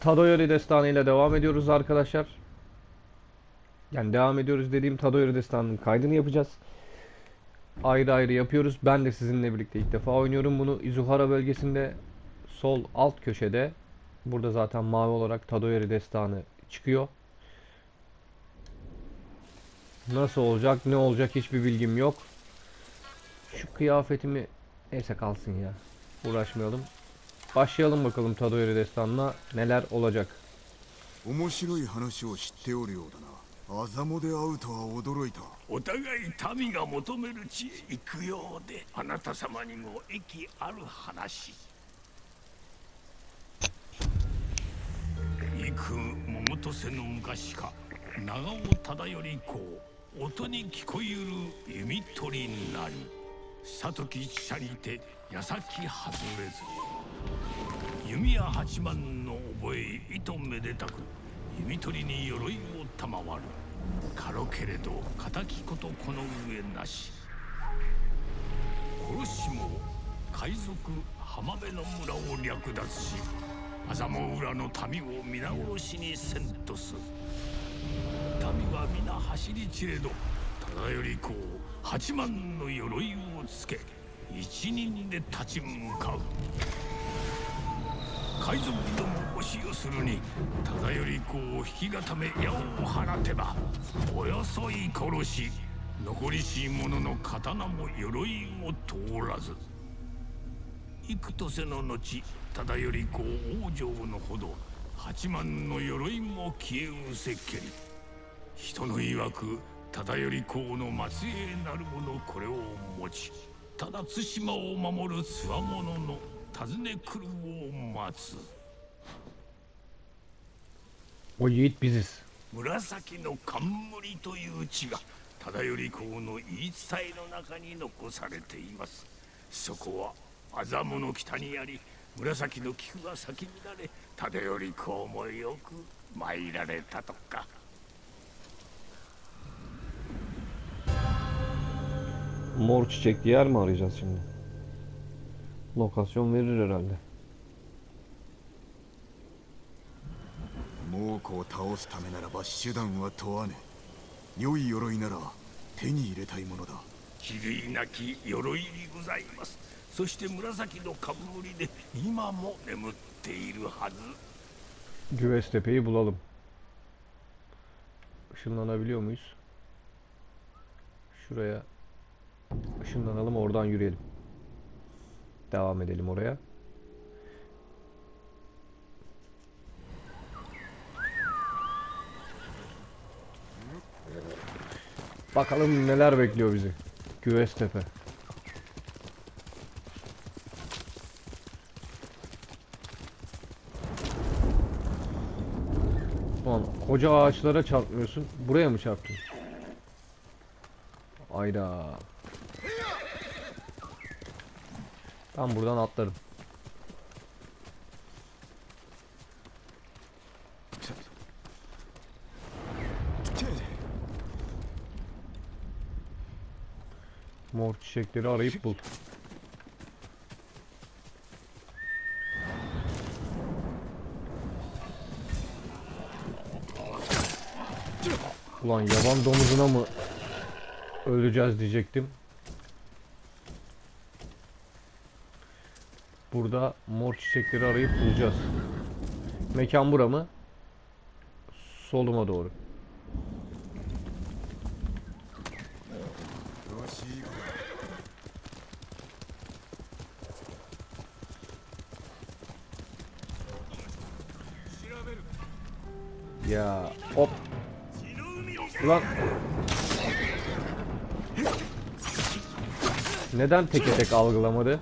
Tadoyori destanı ile devam ediyoruz arkadaşlar. Yani devam ediyoruz dediğim Tadoyori destanının kaydını yapacağız. Ayrı ayrı yapıyoruz. Ben de sizinle birlikte ilk defa oynuyorum bunu. Izuhara bölgesinde sol alt köşede burada zaten mavi olarak Tadoyori destanı çıkıyor. Nasıl olacak ne olacak hiçbir bilgim yok. Şu kıyafetimi neyse kalsın ya. Uğraşmayalım. Başlayalım bakalım Tadoyori destanına neler olacak. 面白い話を知っておるようだなアザモで会うとは驚いたお互い民が求める地へ行くようであなた様にも益ある話幾桃と瀬の昔か長尾忠頼公音に聞こえる弓取りなり里木汽車にて矢先外れず弓矢八幡の覚え糸めでたく弓取りに鎧を賜る。軽けれど敵ことこの上なし。殺しも海賊浜辺の村を略奪し麻も浦の民を皆殺しにせんとす。民は皆走り散れど忠頼公八幡の鎧をつけ一人で立ち向かう。海賊ども押し寄するに忠頼公を引き固め矢を放てばおよそい殺し残りし者の刀も鎧も通らず。幾年の後忠頼公往生のほど八幡の鎧も消えうせっけり。人の曰く忠頼公の末裔なる者これを持ちただ対馬を守るつわものの訪ね来るを待つ yiğit biziz. 紫の冠という地が忠頼公の言い伝えの中に残されていますそこは麻布の北にあり紫の菊が咲き乱れ忠頼公もよく参られたとか Mor çiçekli yer mi arayacağız şimdi? Lokasyon verir herhalde. 猛虎を倒すためならば手段は問わぬ良い鎧なら手に入れたいものだ比類なき鎧にございますそして紫の冠で今も眠っているはず Güvestepe'yi bulalım. Işınlanabiliyor muyuz? Şuraya ışınlanalım oradan yürüyelim. Devam edelim oraya. Bakalım neler bekliyor bizi. Güvestepe. Ulan koca ağaçlara çarpmıyorsun. Buraya mı çarptın? Ayda. Ben buradan atlarım. Mor çiçekleri arayıp bul. Ulan yaban domuzuna mı öleceğiz diyecektim. Burada mor çiçekleri arayıp bulacağız. Mekan bura mı? Soluma doğru. Ya hop. Ulan. Neden teke tek algılamadı?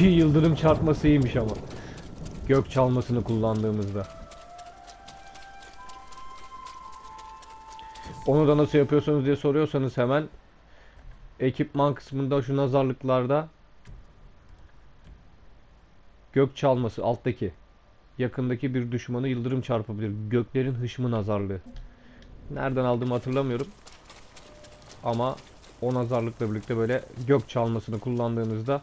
Yıldırım çarpması iyiymiş ama. Gök çalmasını kullandığımızda. Onu da nasıl yapıyorsunuz diye soruyorsanız hemen ekipman kısmında şu nazarlıklarda gök çalması alttaki yakındaki bir düşmanı yıldırım çarpabilir. Göklerin hışmı nazarlığı. Nereden aldığımı hatırlamıyorum. Ama o nazarlıkla birlikte böyle gök çalmasını kullandığınızda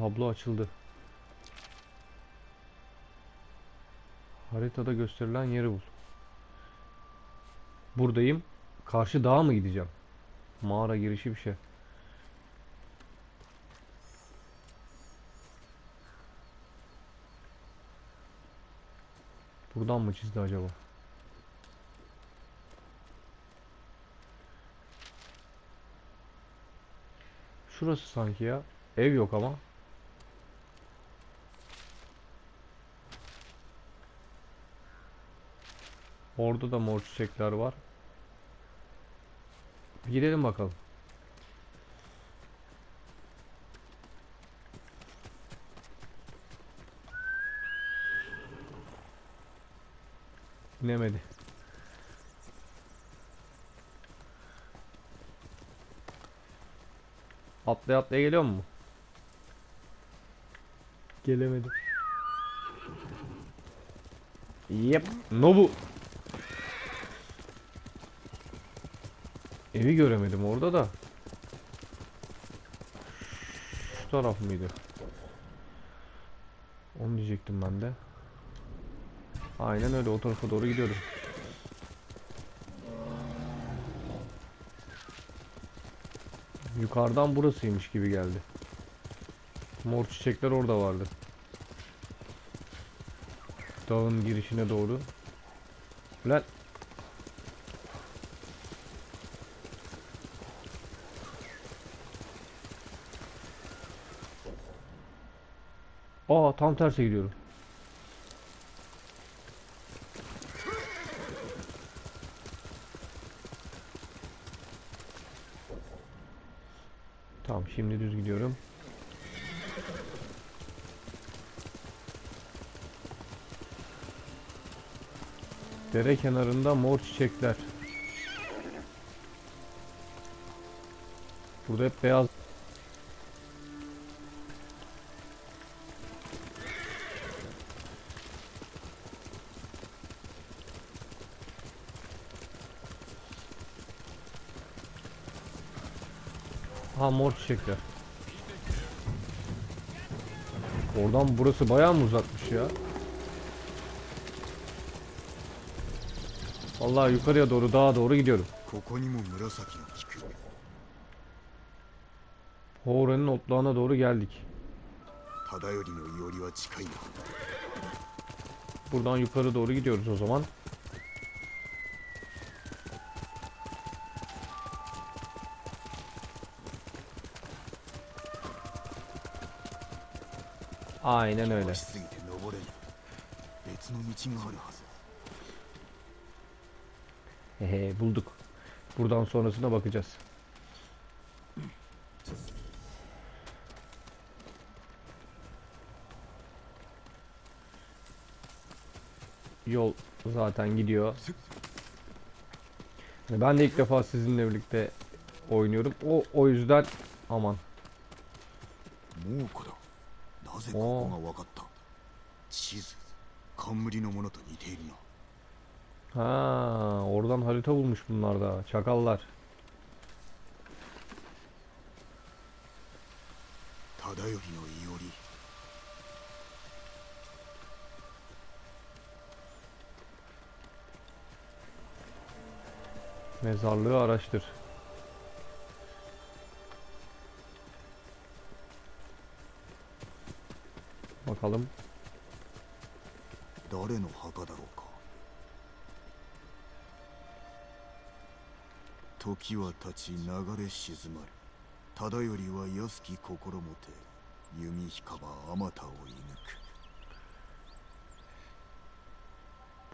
Tablo açıldı. Haritada gösterilen yeri bul. Buradayım. Karşı dağa mı gideceğim? Mağara girişi bir şey. Buradan mı çizdi acaba? Şurası sanki ya. Ev yok ama. Orada da mor çiçekler var. Bir Gidelim bakalım. İnemedi. Atlaya atlaya geliyor mu? Gelemedi. Yep. Nobu. Evi göremedim orada da. Şu taraf mıydı? Onu diyecektim ben de. Aynen öyle o tarafa doğru gidiyorum. Yukarıdan burasıymış gibi geldi. Mor çiçekler orada vardı. Dağın girişine doğru. Lan Aa tam terse gidiyorum. Tamam şimdi düz gidiyorum. Dere kenarında mor çiçekler. Burada hep beyaz Mor çiçekler. Oradan burası bayağı mı uzakmış ya? Vallahi yukarıya doğru dağa doğru gidiyorum. Horen'in otlağına doğru geldik. Buradan yukarı doğru gidiyoruz o zaman. Aynen öyle. Hehe bulduk. Buradan sonrasına bakacağız. Yol zaten gidiyor. Hani ben de ilk defa sizinle birlikte oynuyorum. O o yüzden aman. 猛虎だなぜここが分かった地図冠のものと似ているな Ha, oradan harita bulmuş bunlar da. Çakallar. 忠頼のいおり Mezarlığı araştır. Bakalım.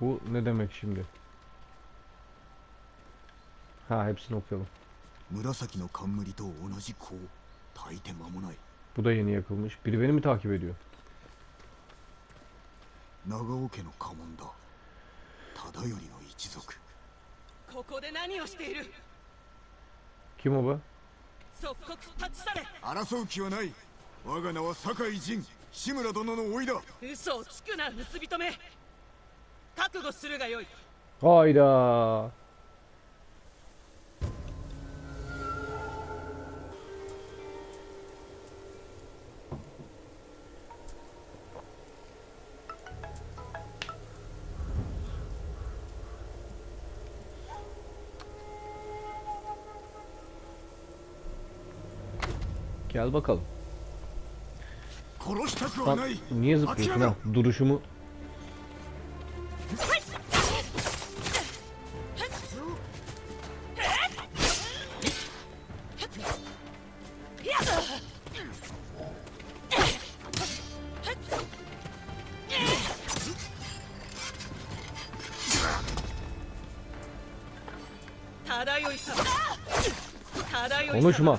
Bu ne demek şimdi? Ha hepsini okuyalım. Murasaki no kanmuri to onaji ko. Bu da yeni yakılmış. Biri beni mi takip ediyor? 長尾家の家紋だ。忠頼の一族。ここで何をしている？Kim o bu? 即刻立ち去れ。争う気はない。我が名は酒井仁志村殿の甥いだ。嘘をつくな盗人め。覚悟するがよい。Hayda. Gel bakalım. Lan niye zıplıyorsun ha? Duruşumu... Konuşma.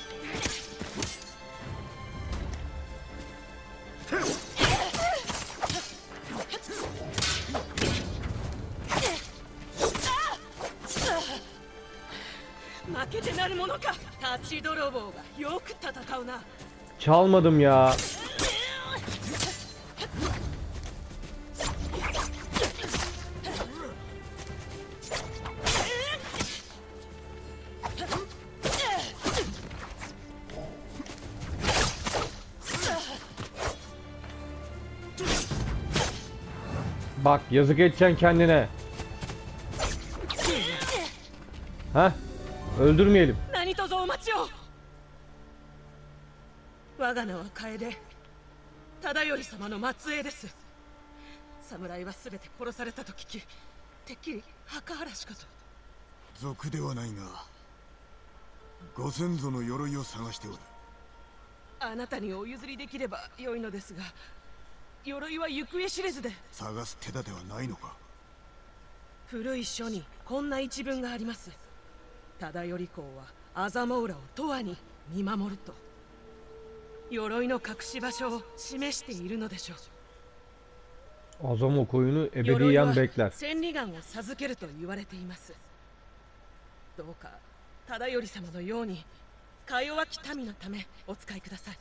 Çalmadım ya. Bak yazık edeceksin kendine. Ha? Öldürmeyelim. 我が名は楓忠頼様の末裔です。侍は全て殺されたと聞きてっきり墓荒らしかと。族ではないがご先祖の鎧を探しておる。あなたにお譲りできれば良いのですが鎧は行方知れずで。探す手立てはないのか。古い書にこんな一文があります。忠頼公はアザモウラを永遠に見守ると鎧の隠し場所を示しているのでしょう Azamo koyunu 鎧 ebediyen は bekler. 千里眼を授けると言われていますどうか忠頼様のようにか弱き民のためお使いください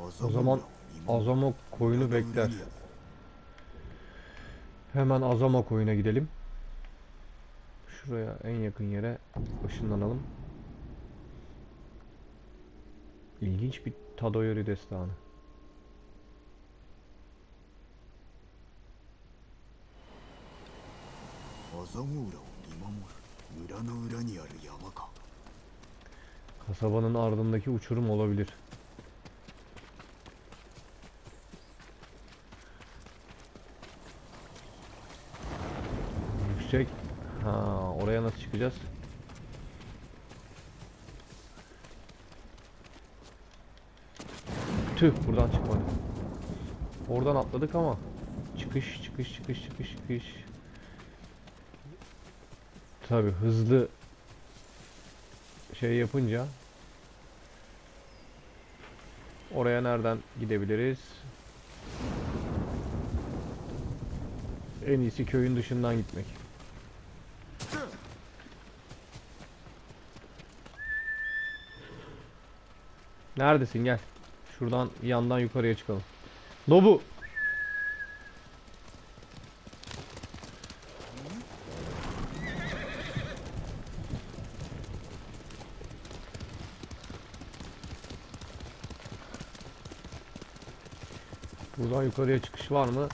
O zaman Azamo koyunu bekler. Hemen Azamo koyuna gidelim. Şuraya en yakın yere ışınlanalım. İlginç bir Tadoyori destanı. Kasabanın ardındaki uçurum olabilir. Yüksek. Ha, oraya nasıl çıkacağız? Tüh, buradan çıkmadı. Oradan atladık ama çıkış, çıkış, çıkış, çıkış, çıkış. Tabi hızlı şey yapınca oraya nereden gidebiliriz? En iyisi köyün dışından gitmek. Neredesin gel. Şuradan yandan yukarıya çıkalım. Lobu. Buradan yukarıya çıkış var mı?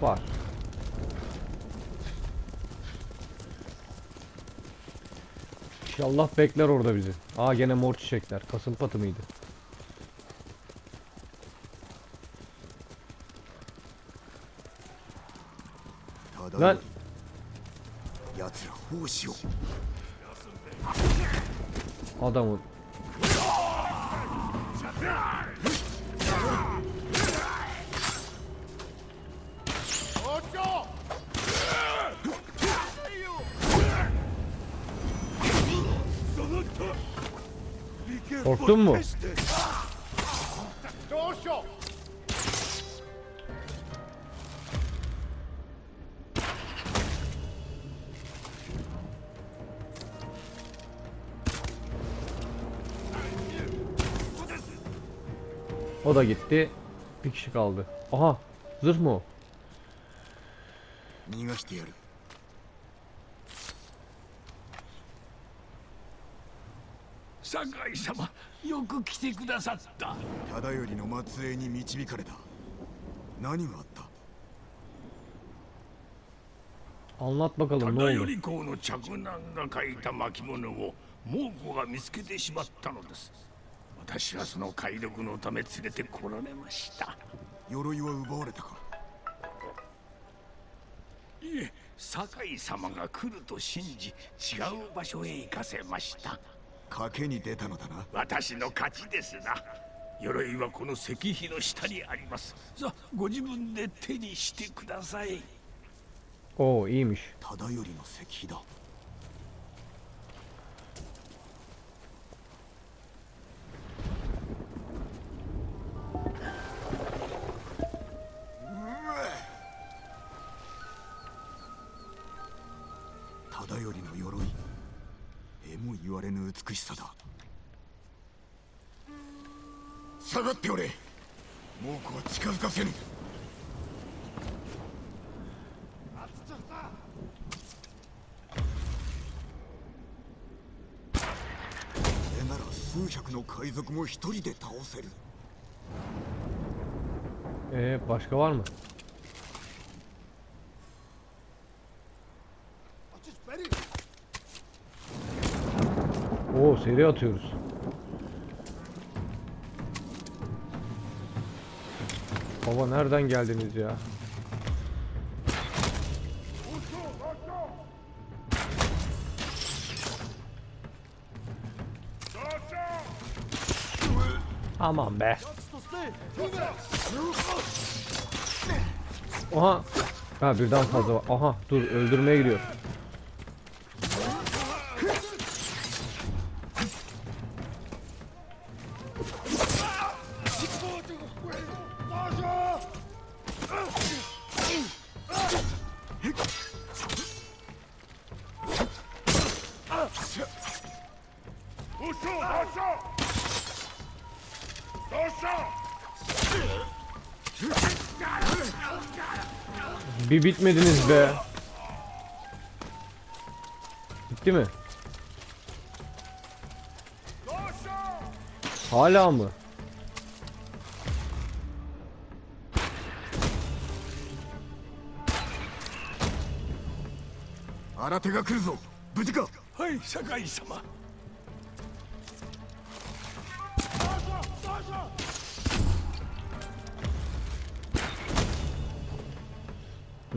Var. İnşallah bekler orada bizi. Aa gene mor çiçekler. Kasım patı mıydı? Lan. Adamın. Korktun mu? O da gitti. Bir kişi kaldı. Aha, zırh mı o? 逃がしてやる 酒井様よく来てくださった忠頼の末裔に導かれた何があった Anlat bakalım ne 忠 oldu? 頼公の嫡男が書いた巻物を猛虎が見つけてしまったのです私はその解読のため連れてこられました鎧は奪われたかいえ酒井様が来ると信じ違う場所へ行かせました賭けに出たのだな。私の勝ちですな。鎧はこの石碑の下にあります。さあご自分で手にしてください。Oo iyiymiş. 忠頼の石碑だれなら数百の海賊も一人で倒せる Ee başka var mı? Oo seri atıyoruz. Baba nereden geldiniz ya? Aman be. Aha. Ha birden fazla var. Aha dur öldürmeye gidiyor. Bir bitmediniz be. Bitti mi? Hala mı? Arate ga kuru zo. Hay, sakai sama.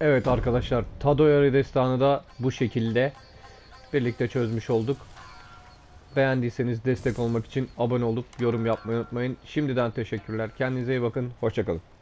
Evet arkadaşlar. Tadoyori destanı da bu şekilde birlikte çözmüş olduk. Beğendiyseniz destek olmak için abone olup yorum yapmayı unutmayın. Şimdiden teşekkürler. Kendinize iyi bakın. Hoşçakalın.